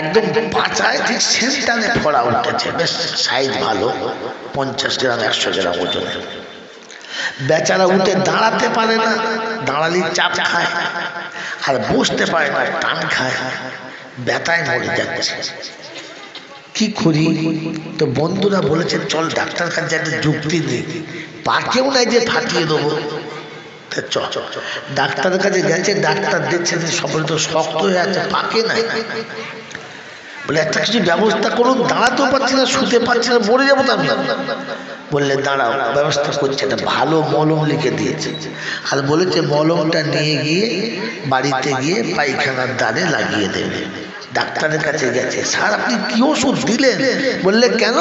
একদম বাঁচায় ঠিক সেন্টারে ফড়া উঠেছে। বেশ সাইজ ভালো, পঞ্চাশ গ্রাম, একশো গ্রাম ওজনের। বেচারা উঠে দাঁড়াতে পারে না, দাঁড়ালি চাপ খায়, আর বসতে পারে না, টান খায়, ব্যথায় মরে যাচ্ছে। কি করি? তো বন্ধুরা বলেছে, চল ডাক্তার কাছে একটা যুক্তি দিই। পাকেও নাই যে ফাটিয়ে দেবো। চ। ডাক্তারের কাছে গেছে, ডাক্তার দেখছে যে সকলে তো শক্ত হয়ে আছে, পাকে নাই। বলে, একটা কিছু ব্যবস্থা করুন, দাঁড়াতেও পারছি না, শুতে পারছি না, মরে যাব তার বললে, দাঁড়াও, ব্যবস্থা করছে, একটা ভালো মলম লিখে দিয়েছে। আর বলেছে, মলমটা নিয়ে গিয়ে বাড়িতে গিয়ে পায়খানার দ্বারে লাগিয়ে দেবে। ডাক্তারের কাছে গেছে, স্যার, আপনি কি ওষুধ দিলেন? বললে, কেন?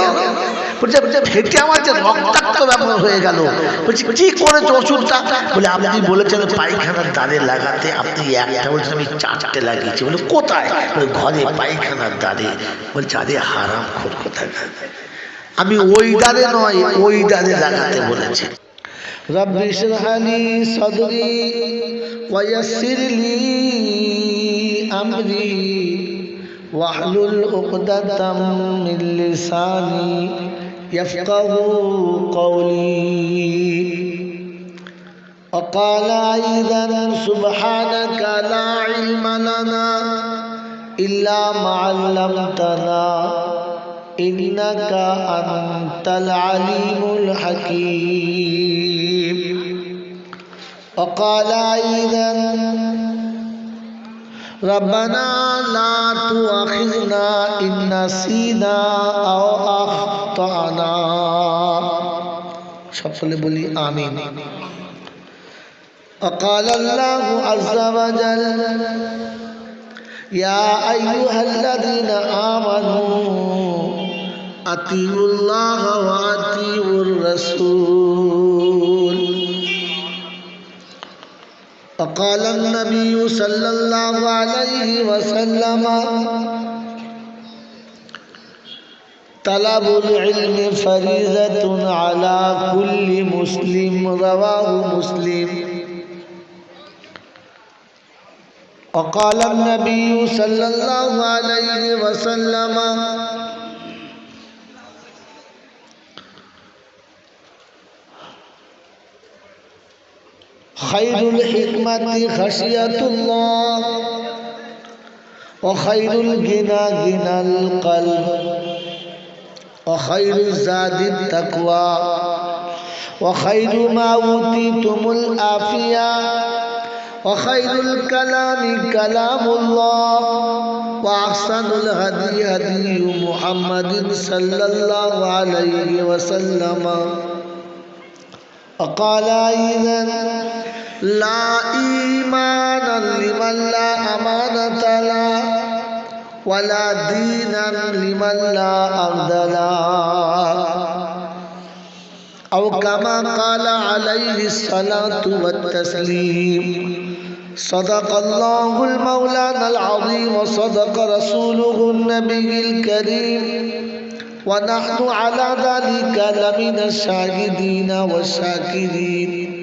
বলছে বলছে, ফেটে আমার যে রক্তাক্ত ব্যাপার হয়ে গেল বলছি কি করেছে ওষুধটা বলে আপনি বলেছেন পায়খানার দ্বারে লাগাতে আপনি একটা বলছেন আমি চারটে লাগিয়েছি বলে কোথায় বলে ঘরে পায়খানার দ্বারে বলছে আরে হারাম খোর কোথায় আমি ওই দ্বারে নয় ওই দ্বারে লাগাতে বলেছি رب اشرح لي صدري ويسر لي أمري واحلل عقدة من لساني يفقه قولي. وقال أيضا سبحانك لا علم لنا إلا ما علمتنا إنك أنت العليم الحكيم. وقال أيضا ربنا لا تؤاخذنا إن نسينا أو أخطأنا সকলে বলি আমিন وقال الله عز وجل يا أيها الذين آمنوا أطيعوا الله وأطيعوا الرسول وقال النبي صلى الله عليه وسلم، طلب العلم فريضة على كل مسلم، رواه مسلم. وقال النبي صلى الله عليه وسلم خير الحكمة خشية الله وخير الجنا جنا القلب وخير الزاد التقوى وخير ما أوتيتم الآفية وخير الكلام كلام الله وأحسن الهدي هدي محمد صلى الله عليه وسلم. وقال إذا لا إيمان لمن لا أمانة له ولا دينا لمن لا أرض له. أو كما قال عليه الصلاة والتسليم صدق الله المولانا العظيم وصدق رسوله النبي الكريم. ونحن على ذلك لمن الشاهدين والشاكرين.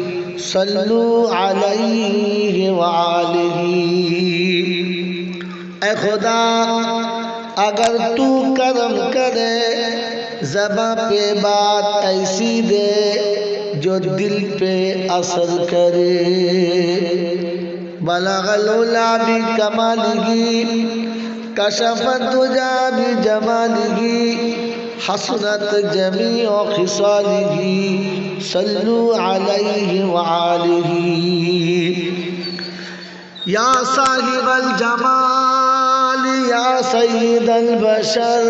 صلوا عليه وآله اے خدا، اگر تو کرم کرے زباں پہ بات ایسی دے جو دل پہ اثر کرے. بلغ العلا بکمالہ كشف الدجى بجماله حسنت جميع خصاله صلوا عليه وعاله يا صاحب الجمال يا سيد البشر،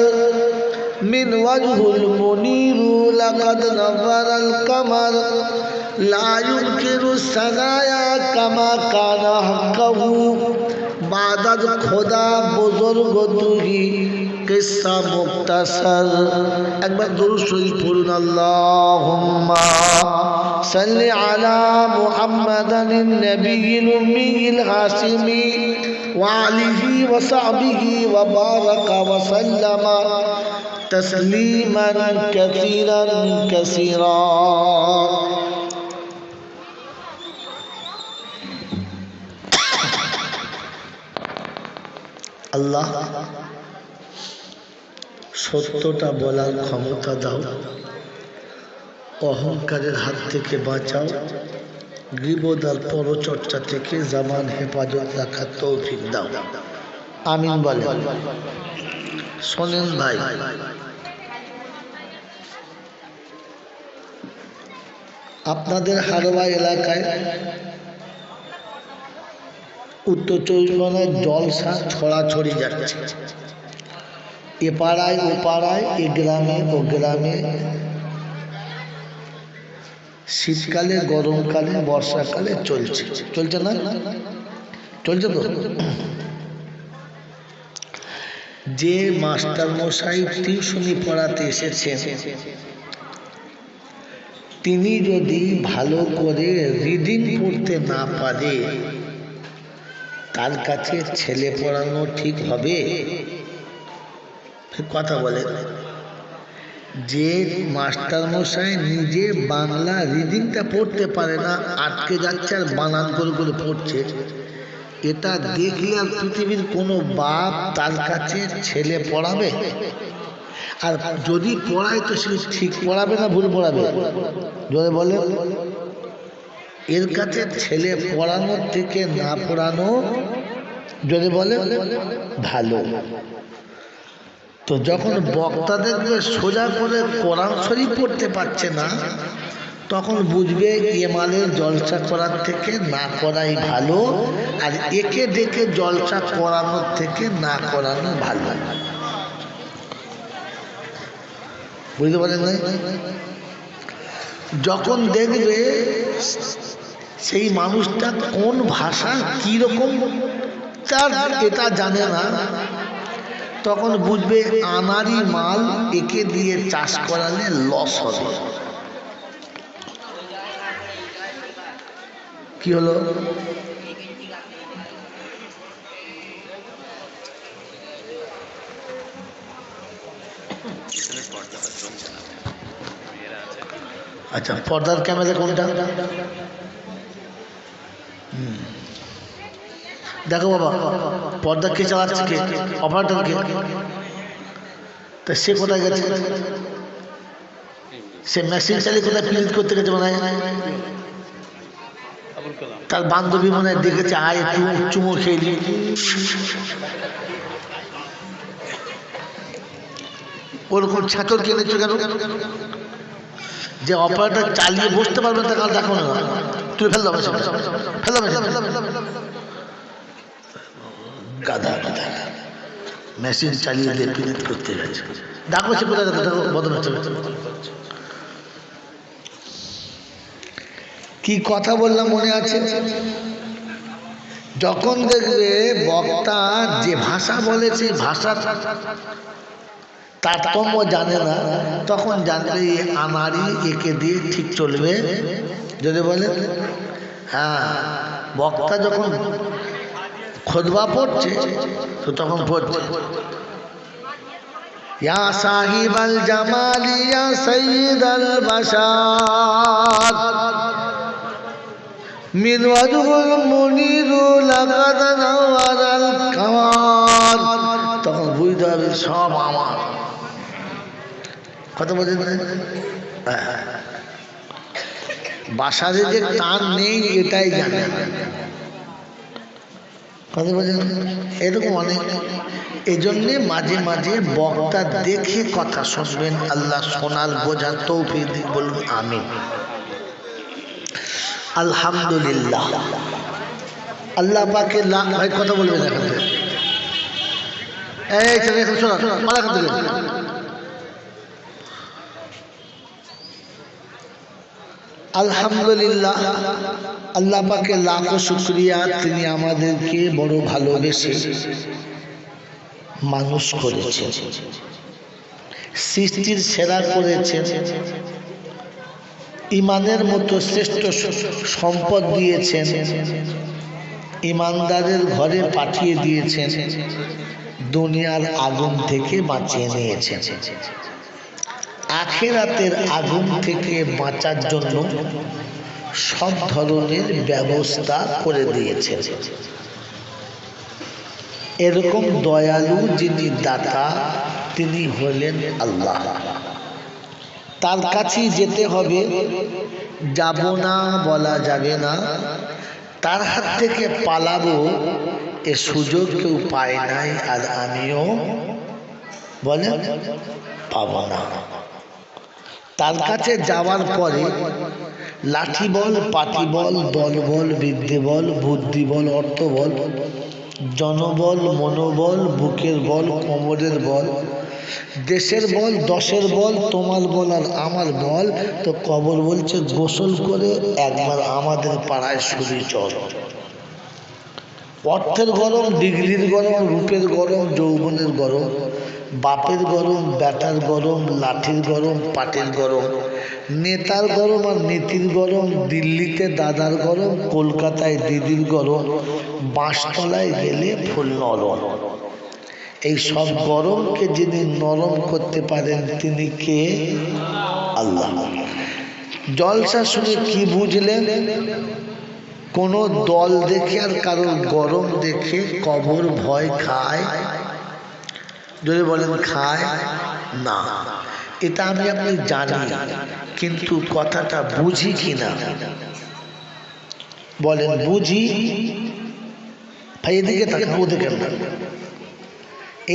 من وجه المنير لقد نظر القمر۔ لا ينكر الثنايا كما كان حقه۔ عبادت خدا بزرگ تو کی قصہ مقتصر اکبر، درست ہوئی پھولن اللہم صلی علی محمد النبی الامی الحاسمی وعلیہ وصحبہ وبارک وسلم تسلیما کثیرا کثیرا۔ আল্লাহ, সত্যটা বলার ক্ষমতা দাও। অহংকারের হাত থেকে বাঁচাও। গৃবদার পরচর্চা থেকে জামান হেফাজত রাখার তৌফিক দাও। আমিন বলে শোনেন ভাই। আপনাদের হারোয়া এলাকায় উত্তর চব্বিশ পরগনায় জলসা ছড়াছড়ি যাচ্ছে। এ পাড়ায় ও পাড়ায় এ গ্রামে ও গ্রামে। শীতকালে, গরমকালে, বর্ষাকালে চলছে। চলছে না? চলছে তো? যে মাস্টার মশাই টিউশনি পড়াতে এসেছেন, তিনি যদি ভালো করে রিডিং পড়তে না পারে তার কাছে ছেলে পড়ানো ঠিক হবে? কথা বলে। যে মাস্টার মশাই নিজে বাংলা রিডিংটা পড়তে পারে না, আটকে যাচ্ছে আর বানান করে করে পড়ছে, এটা দেখলে আর পৃথিবীর কোনো বাপ তার কাছে ছেলে পড়াবে? আর যদি পড়ায় তো সে ঠিক পড়াবে না, ভুল পড়াবে? যদি বলে। এর কাছে ছেলে পড়ানোর থেকে না পড়ানো যদি বলে, ভালো। তো যখন বক্তা দেখবে সোজা করে কোরআন শরীফ পড়তে পারছে না, তখন বুঝবে এমালের জলসা করার থেকে না করাই ভালো, আর একে ডেকে জলসা করানোর থেকে না করানো ভালো। বুঝতে পারেন না? যখন দেখবে সেই মানুষটা কোন ভাষা কীরকম তার এটা জানে না, তখন বুঝবে আনারি মাল একে দিয়ে চাষ করালে লস হবে। কি হলো? আচ্ছা পর্দার ক্যামেরা কোনটা। দেখো বাবা, পর্দা কে চালাচ্ছে কে? অপারেটর কে? তা সে কোথায় গেছে? সে মেশিন চালিয়ে কোথায় প্রিন্ট করতে গেছে মনে তার বান্ধবী মনে হয় দেখেছে, আয় একটু চুমো খেয়ে ওরকম ছাতর কিনেছো কেন? যে অপারেটর চালিয়ে বসতে পারবে তা কাল দেখো না। তুই ফেল মেশিন ফেল গাধা গাধা। মেশিন চালিয়ে দিয়ে প্রিন্ট করতে গেছে। দেখো সে কোথায় দেখো বদল কি কথা বললাম মনে আছে? যখন দেখবে বক্তা যে ভাষা বলেছে ভাষা তারতম্য জানে না তখন জানবে এই আনারি একে দিয়ে ঠিক চলবে। যদি বলে হ্যাঁ বক্তা যখন খোদবা পড়ছে তো তখন পড়ছে। ইয়া সাহিব আল জামাল ইয়া সৈয়দ আল বাশার। মিন ওয়াজহুল মুনিরু লাকাদ নাওয়ারাল কামার। তখন বুঝতে হবে সব আমার। কথা বলছেন বাসারে যে টান নেই, এটাই জানে। কথা বলছেন এরকম অনেক। এই জন্যে মাঝে মাঝে বক্তা দেখে কথা শুনবেন। আল্লাহ শোনার বোঝার তৌফিক বলুন, আমিন। আলহামদুলিল্লাহ। আল্লাহ পাকে লাখ ভাই, কথা বলবেন এখন। এই এখন শোনা। মালা আলহামদুলিল্লাহ, আল্লাহ পাকে লাখো শুক্রিয়া, তিনি আমাদেরকে বড় ভালোবেসে মানুষ করেছে সৃষ্টির সেরা করেছেন। ইমানের মতো শ্রেষ্ঠ সম্পদ দিয়েছেন। ইমানদারের ঘরে পাঠিয়ে দিয়েছেন। দুনিয়ার আগুন থেকে বাঁচিয়ে নিয়েছেন। আখেরাতের আগুন থেকে বাঁচার জন্য সব ধরনের ব্যবস্থা করে দিয়েছে এরকম দয়ালু যিনি দাতা, তিনি হলেন আল্লাহ। তার কাছেই যেতে হবে। যাব না, বলা যাবে না। তার হাত থেকে পালাবো, এ সুযোগ কেউ পায় নাই, আর আমিও বলে পাবো না। তার কাছে যাওয়ার পরে লাঠি বল, পাটি বল, দল বল বৃদ্ধি বল, বুদ্ধি বল, অর্থ বল, জনবল, মনোবল, বুকের বল, কোমরের বল, দেশের বল, দশের বল, তোমার বল আর আমার বল, তো কবর বলছে গোসল করে একবার আমাদের পাড়ায় শুধু চল। অর্থের গরম, ডিগ্রির গরম, রূপের গরম, যৌবনের গরম, বাপের গরম ব্যাটার গরম, লাঠির গরম, পাটের গরম, নেতার গরম আর নীতির গরম, দিল্লিতে দাদার গরম, কলকাতায় দিদির গরম, বাঁশতলায় গেলে ফুল নরম। এই সব গরমকে যিনি নরম করতে পারেন, তিনি কে? আল্লাহ। জলসা শুনে কি বুঝলেন? কোনো দল দেখে আর কারোর গরম দেখে কবর ভয় খায়? যদি বলেন খায়, না। এটা আমি আপনি জানি, কিন্তু কথাটা বুঝি কি না বলেন, বুঝি। এদিকে তাকান, ওদিকে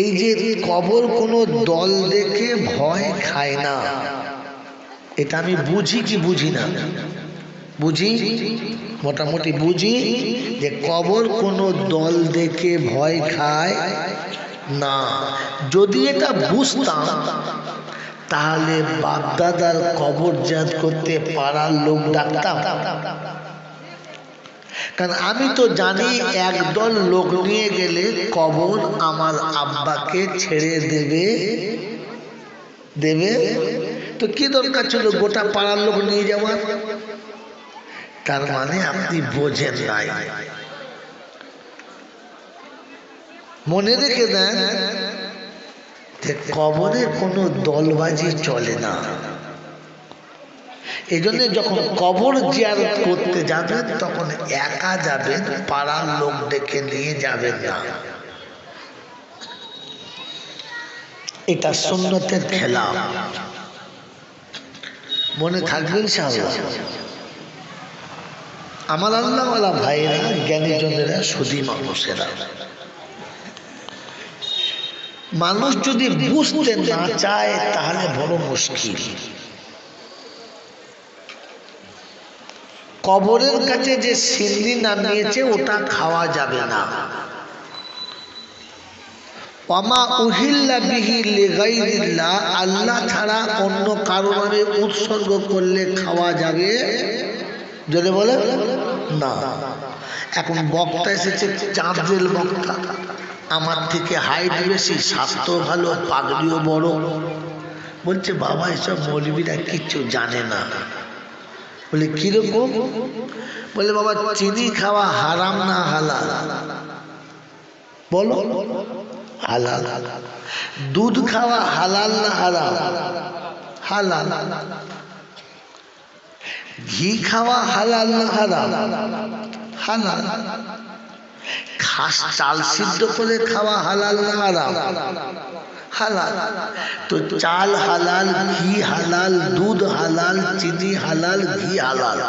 এই যে কবর কোনো দল দেখে ভয় খায় না, এটা আমি বুঝি কি বুঝি না? বুঝি? মোটামুটি বুঝি যে কবর কোনো দল দেখে ভয় খায়? না। যদি এটা বুঝতাম, তাহলে বাপদাদার কবর জাত করতে পাড়ার লোক ডাকতাম। কারণ আমি তো জানি একদল লোক নিয়ে গেলে কবর আমার আব্বাকে ছেড়ে দেবে। দেবে? তো কি দরকার ছিল? গোটা পাড়ার লোক নিয়ে যাওয়ার? তার মানে আপনি বোঝেন নাই। মনে রেখে দেন যে কবরে কোনো দলবাজি চলে না। এই জন্য যখন কবর জিয়ারত করতে যাবেন, তখন একা যাবেন, পাড়ার লোক ডেকে নিয়ে যাবেন না। এটা সুন্নতের খেলা মনে থাকবেন ইনশাআল্লাহ। আমার আল্লাহওয়ালা ভাইয়েরা জ্ঞানীজনেরা সুদী মানুষেরা। মানুষ যদি বুঝতে না চায়, তাহলে বড় মুশকিল। কবরের কাছে যে সিন্দি নামিয়েছে, ওটা খাওয়া যাবে না। অমা উহিল্লা বিহি লেগাইল্লা আল্লাহ ছাড়া অন্য কারও উৎসর্গ করলে খাওয়া যাবে যদি বলে, না। এখন বক্তা এসেছে চাঁদের বক্তা। আমার থেকে হাইট বেশি, স্বাস্থ্য ভালো, পাগড়িও বড়। বলছে, বাবা, এসব মৌলবীরা কিচ্ছু জানে না। বলে, কীরকম? বলে, বাবা, চিনি খাওয়া হারাম না, হালাল। বলো, হালাল। দুধ খাওয়া হালাল না, হারাম? হালাল। ঘি খাওয়া হালাল না হারাম? হালাল। খাস চাল সিদ্ধ করে খাওয়া হালাল না হারাম? হালাল। তো চাল হালাল, ঘি হালাল, দুধ হালাল, চিনি হালাল, ঘি হালাল।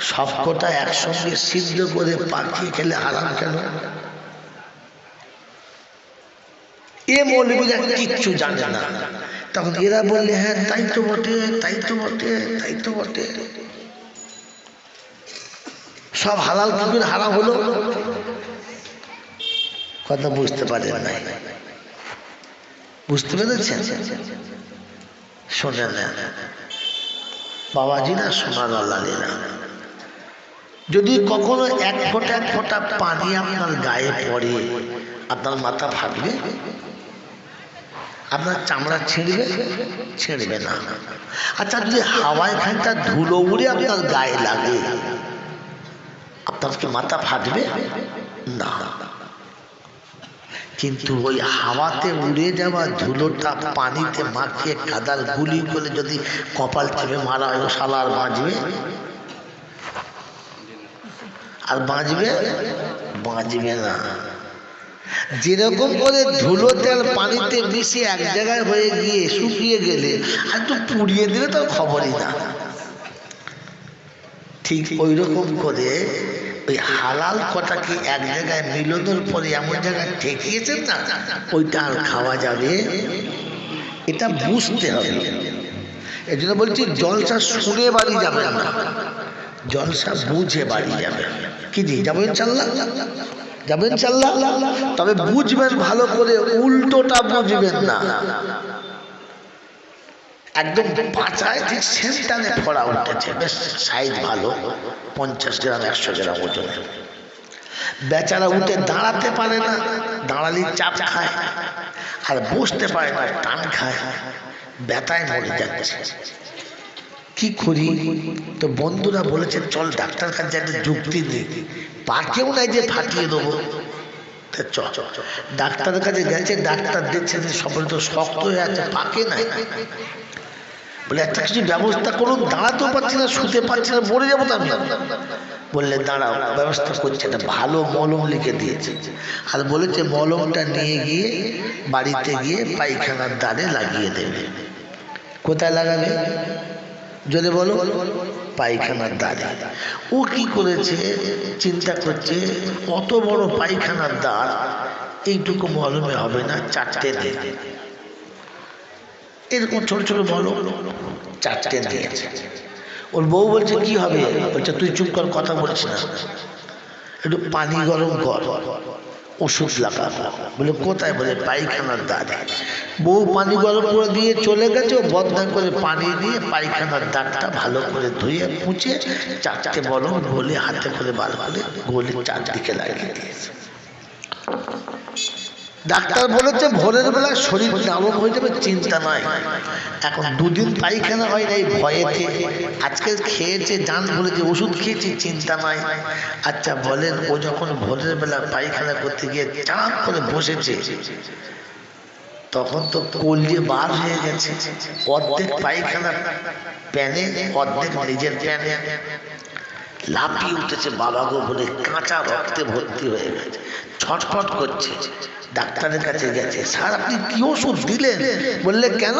সবকটা একসঙ্গে সিদ্ধ করে পাকিয়ে খেলে হারাম কেন? এ মৌলবীরা কিচ্ছু জানে না। তখন এরা বললে হ্যাঁ তাই তো বটে, তাই তো বটে, তাই তো বটে। সব হালাল করে হারাম হলো? কথা বুঝতে পারেন নাই। বুঝতে পেরেছেন? শোনেন না। বাবাজি না, সোনার লালিনা যদি কখনো এক ফোঁটা এক ফোঁটা পানি আপনার গায়ে পড়ে, আপনার মাথা ফাটবে আপনার চামড়া ছিঁড়বে? ছিঁড়বে না। আচ্ছা যদি হাওয়ায় খানটা ধুলো উড়ে আপনার গায়ে লাগে। আপনার মাথা ফাটবে না কিন্তু ওই হাওয়াতে উড়ে যাওয়া ধুলোটা পানিতে মাখিয়ে কাদার গুলি করে যদি কপাল চেপে মারা হয় আর বাঁচবে আর বাঁচবে বাঁচবে না যেরকম করে ধুলো তেল পানিতে মিশে এক জায়গায় হয়ে গিয়ে শুকিয়ে গেলে আর একটু পুড়িয়ে দিলে তো খবরই না ঠিক ওই রকম করে ওই হালাল কটাকে এক জায়গায় মিলনের পরে এমন জায়গায় ঠেকিয়েছেন না, ওইটা আর খাওয়া যাবে? এটা বুঝতে হবে। এই জন্য বলছি, জলসা শুনে বাড়ি যাবে না জলসা বুঝে বাড়ি যাবে। কি জি, যাব ইনশাল্লাহ? যাবেন ইনশাল্লাহ? তবে বুঝবেন ভালো করে, উল্টোটা বুঝবেন না। একদম বাঁচায় ঠিক সেন্টারে ফড়া উঠেছে। বেশ সাইজ ভালো, পঞ্চাশ গ্রাম, একশো গ্রাম ওজনের। বেচারা উঠে দাঁড়াতে পারে না, দাঁড়ালি চাপ খায়, আর বসতে পারে না, টান খায়, ব্যথায় মরে যাচ্ছে। কি করি? তো বন্ধুরা বলেছে, চল ডাক্তার কাছে একটা যুক্তি দিই পাকেও নাই যে ফাটিয়ে দেবো। চ, ডাক্তারের কাছে গেছে, ডাক্তার দেখছে যে সবাই তো শক্ত হয়ে আছে, পাকে নাই। বলে, একটা কিছু ব্যবস্থা করুন, দাঁড়াতেও পারছি না, শুতে পারছি না, মরে যাব তো আমি। বললে, দাঁড়াও, ব্যবস্থা করছে, একটা ভালো মলম লিখে দিয়েছে। আর বলেছে, মলমটা নিয়ে গিয়ে বাড়িতে গিয়ে পায়খানার দ্বারে লাগিয়ে দেবে। কোথায় লাগাবে? যদি বলো, পায়খানার দ্বারে ও কি করেছে, চিন্তা করছে, কত বড় পায়খানার দ্বার, এইটুকু মলমে হবে না, চারটে দেবে। এরকম ছোট ছোট বলো। চারটে ওর বউ বলছে, কি হবে? বলছে, তুই চুপ কর, কথা বলছিস না। একটু পানি গরম কর, ওষুধ লাগা বলে, কোথায়? বলে, পায়খানার দাঁড়ে বউ পানি গরম করে দিয়ে চলে গেছে, ও বদনা করে পানি দিয়ে পায়খানার দাঁতটা ভালো করে ধুয়ে মুছে চারটে বরং গলে হাতে করে বার করে গলে চারদিকে লাগিয়ে দিয়েছে। ডাক্তার বলেছে ভোরের বেলা শরীর নরম হয়ে যাবে চিন্তা নয়। এখন দুদিন পায়খানা হয় না এই ভয়েতে। আজকে খেয়েছে, জান বলেছে, ওষুধ খেয়েছি, চিন্তা নয়। আচ্ছা বলেন, ও যখন ভোরের বেলা পায়খানা করতে গিয়ে চাপ করে বসেছে, তখন তো কলজে বার হয়ে গেছে। অর্ধেক পায়খানা প্যানে, অর্ধেক নিজের প্যানে। লাফিয়ে উঠেছে বাবা গো বলে কাঁচা রক্তে ভর্তি হয়ে গেছে। ছটফট করছে। ডাক্তারের কাছে গেছে। স্যার, আপনি কি ওষুধ দিলেন? বললে, কেন?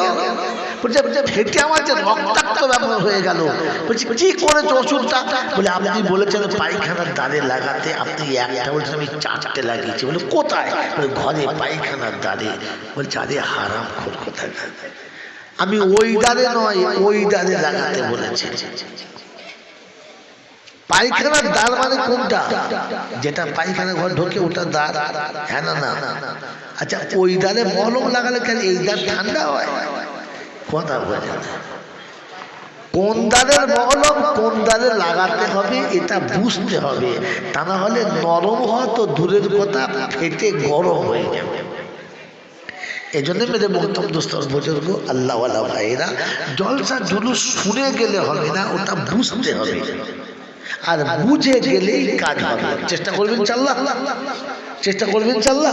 বলছে, ফেটে আমার যে রক্তাক্ত হয়ে গেল। কি করেছ ওষুধটা? বলে, আপনি বলেছেন পায়খানার দ্বারে লাগাতে আপনি বলছেন আমি চারটে লাগিয়েছি। বলে, কোথায়? বলে, ঘরে পায়খানার দ্বারে। বলছে, আরে, হারাম খোর কোথায় আমি ওই দ্বারে নয়, ওই দ্বারে লাগাতে বলেছি। পায়খানার দ্বার মানে কোনটা? যেটা পায়খানা ঘর ঢোকে ওটা দ্বার হ্যাঁ না আচ্ছা ওই দ্বারে মলম লাগালে কেন? এই দ্বার ঠান্ডা হয়? কথা বোঝে কোন দ্বারের মলম, কোন দ্বারে লাগাতে হবে, এটা বুঝতে হবে। তা না হলে নরম হওয়া তো দূরের কথা, ফেটে গরম হয়ে যাবে। এই জন্য মেরে মোহতম দোস্তর বুজুর্গ, আল্লাহওয়ালা ভাইরা জলসা জুলুস শুনে গেলে হবে না, ওটা বুঝতে হবে। আর বুঝে গেলেই কাজ হবে চেষ্টা করবেন চাল্লাহ চেষ্টা করবেন চাল্লাহ